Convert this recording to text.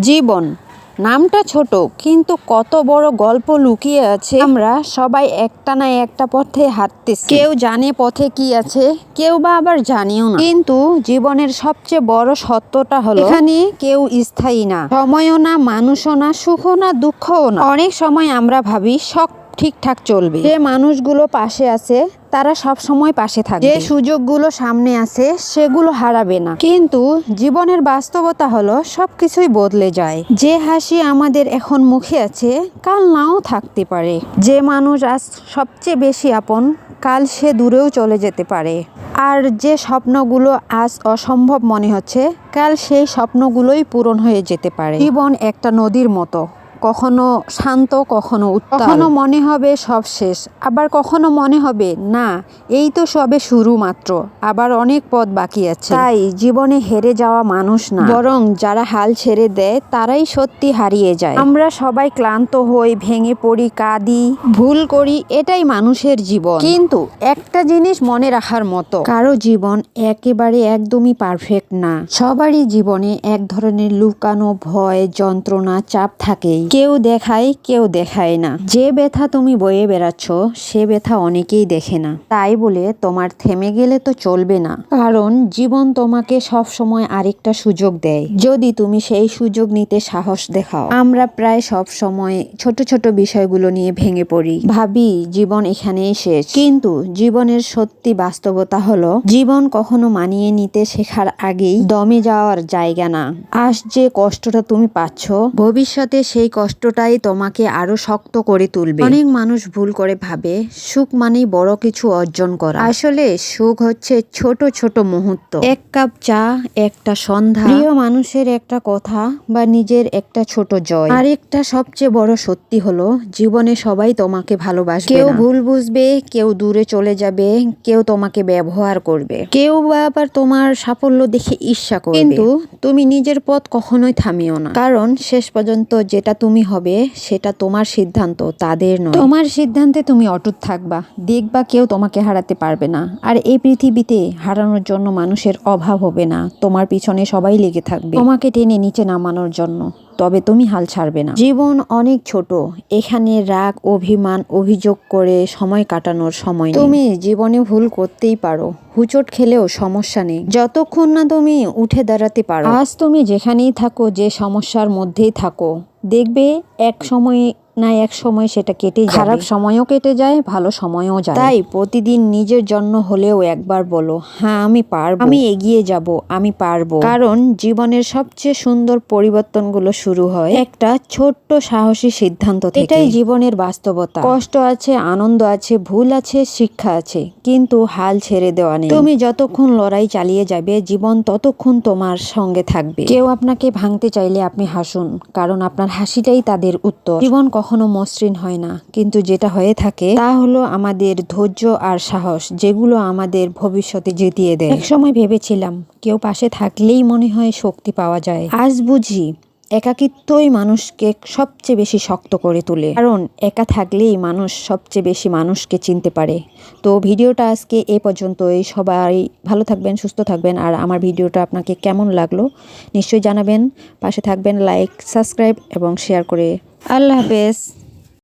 জীবন। নামটা ছোট, কিন্তু কত বড় গল্প লুকিয়ে আছে। আমরা সবাই একটা না একটা পথে হাঁটতেছি। কেউ জানে পথে কি আছে, কেউ বা আবার জানিও না। কিন্তু জীবনের সবচেয়ে বড় সত্যটা হলো, এখানে কেউ স্থায়ী না। সময়ও না, মানুষও না, সুখও না, দুঃখও না। অনেক সময় আমরা ভাবি সব ঠিকঠাক চলবে। যে মানুষগুলো পাশে আছে তারা সব সময় পাশে থাকবে। যে সুযোগগুলো সামনে আছে সেগুলো হারাবে না। কিন্তু জীবনের বাস্তবতা হলো সবকিছুই বদলে যায়। যে হাসি আমাদের এখন মুখে আছে কাল নাও থাকতে পারে। যে মানুষ আজ সবচেয়ে বেশি আপন কাল সে দূরেও চলে যেতে পারে। আর যে স্বপ্নগুলো আজ অসম্ভব মনে হচ্ছে কাল সেই স্বপ্নগুলোই পূরণ হয়ে যেতে পারে। জীবন একটা নদীর মতো। কখনো শান্ত কখনো কখনো মনে হবে সব শেষ আবার কখনো মনে হবে না এই তো সবে শুরু মাত্র আবার অনেক পথ বাকি আছে। তাই জীবনে হেরে যাওয়া মানুষ না। বরং যারা হাল ছেড়ে দেয় তারাই সত্যি হারিয়ে যায়। আমরা সবাই ক্লান্ত হই ভেঙে পড়ি কাঁদি। ভুল করি এটাই মানুষের জীবন। কিন্তু একটা জিনিস মনে রাখার মতো কারও জীবন একেবারে একদমই পারফেক্ট না। সবারই জীবনে এক ধরনের লুকানো ভয় যন্ত্রণা চাপ থাকেই। কেউ দেখায় কেউ দেখায় না। যে ব্যথা তুমি বয়ে বেড়াচ্ছ, সে ব্যথা অনেকেই দেখে না। তাই বলে তোমার থেমে গেলে তো চলবে না। কারণ জীবন তোমাকে সব সময় আরেকটা সুযোগ দেয়। যদি তুমি সেই সুযোগ নিতে সাহস দেখাও। আমরা প্রায় সব সময় ছোট ছোট বিষয়গুলো নিয়ে ভেঙে পড়ি। ভাবি, জীবন এখানেই শেষ। কিন্তু জীবনের সত্যি বাস্তবতা হলো, জীবন কখনো মানিয়ে নিতে শেখার আগেই দমে যাওয়ার জায়গা না। আজ যে কষ্টটা তুমি পাচ্ছ, ভবিষ্যতে সেই কষ্টটাই তোমাকে আরও শক্ত করে তুলবে। অনেক মানুষ ভুল করে ভাবে সুখ মানেই বড় কিছু অর্জন করা। আসলে সুখ হচ্ছে ছোট ছোট মুহূর্ত। এক কাপ চা একটা সন্ধ্যা। প্রিয় মানুষের একটা কথা বা নিজের একটা ছোট জয়। আরেকটা সবচেয়ে বড় সত্যি হলো জীবনে সবাই তোমাকে ভালোবাসবে কেউ ভুল বুঝবে কেউ দূরে চলে যাবে কেউ তোমাকে ব্যবহার করবে। কেউ বা আবার তোমার সাফল্য দেখে ঈর্ষা করবে। কিন্তু তুমি নিজের পথ কখনোই থামিও না। কারণ শেষ পর্যন্ত যেটা তুমি হবে, সেটা তোমার সিদ্ধান্ত, তাদের নয়। তোমার সিদ্ধান্তে তুমি অটুট থাকবা, দেখবা কেউ তোমাকে হারাতে পারবে না। আর এই পৃথিবীতে হারানোর জন্য মানুষের অভাব হবে না, তোমার পিছনে সবাই লেগে থাকবে। তোমাকে টেনে নিচে নামানোর জন্য। তবে তুমি হাল ছাড়বে না। জীবন অনেক ছোট। এখানে রাগ, অভিমান, অভিযোগ করে সময় কাটানোর সময় তুমি জীবনে ভুল করতেই পারো। হুচট খেলেও সমস্যা নেই। যতক্ষণ না তুমি উঠে দাঁড়াতে পারো। আজ তুমি যেখানেই থাকো, যে সমস্যার মধ্যেই থাকো। দেখবে এক সময় না এক সময় সেটা কেটে যাবে। খারাপ সময়ও কেটে যায় ভালো সময়ও যায়। তাই প্রতিদিন নিজের জন্য হলেও একবার বলো হ্যাঁ আমি পারব। আমি এগিয়ে যাব আমি পারব। কারণ জীবনের সবচেয়ে সুন্দর পরিবর্তনগুলো শুরু হয় একটা ছোট্ট সাহসী সিদ্ধান্ত থেকে এটাই জীবনের বাস্তবতা। কষ্ট আছে আনন্দ আছে ভুল আছে শিক্ষা আছে কিন্তু হাল ছেড়ে দেওয়া নেই। তুমি যতক্ষণ লড়াই চালিয়ে যাবে জীবন ততক্ষণ তোমার সঙ্গে থাকবে। কেউ আপনাকে ভাঙতে চাইলে আপনি হাসুন কারণ আপনার হাসিটাই তাদের উত্তর। জীবন কখনো মসৃণ হয় না। কিন্তু যেটা হয়ে থাকে, তা হলো আমাদের ধৈর্য আর সাহস, যেগুলো আমাদের ভবিষ্যতে জিতিয়ে দেয়। এক সময় ভেবেছিলাম, কেউ পাশে থাকলেই মনে হয় শক্তি পাওয়া যায়। আজ বুঝি একাকিত্বই মানুষকে সবচেয়ে বেশি শক্ত করে তোলে। কারণ একা থাকলেই মানুষ সবচেয়ে বেশি মানুষকে চিনতে পারে। তো ভিডিওটা আজকে এ পর্যন্তই। সবাই ভালো থাকবেন, সুস্থ থাকবেন। আর আমার ভিডিওটা আপনাকে কেমন লাগল নিশ্চয়ই জানাবেন। পাশে থাকবেন, লাইক, সাবস্ক্রাইব এবং শেয়ার করে। আল্লাহ হাফেজ।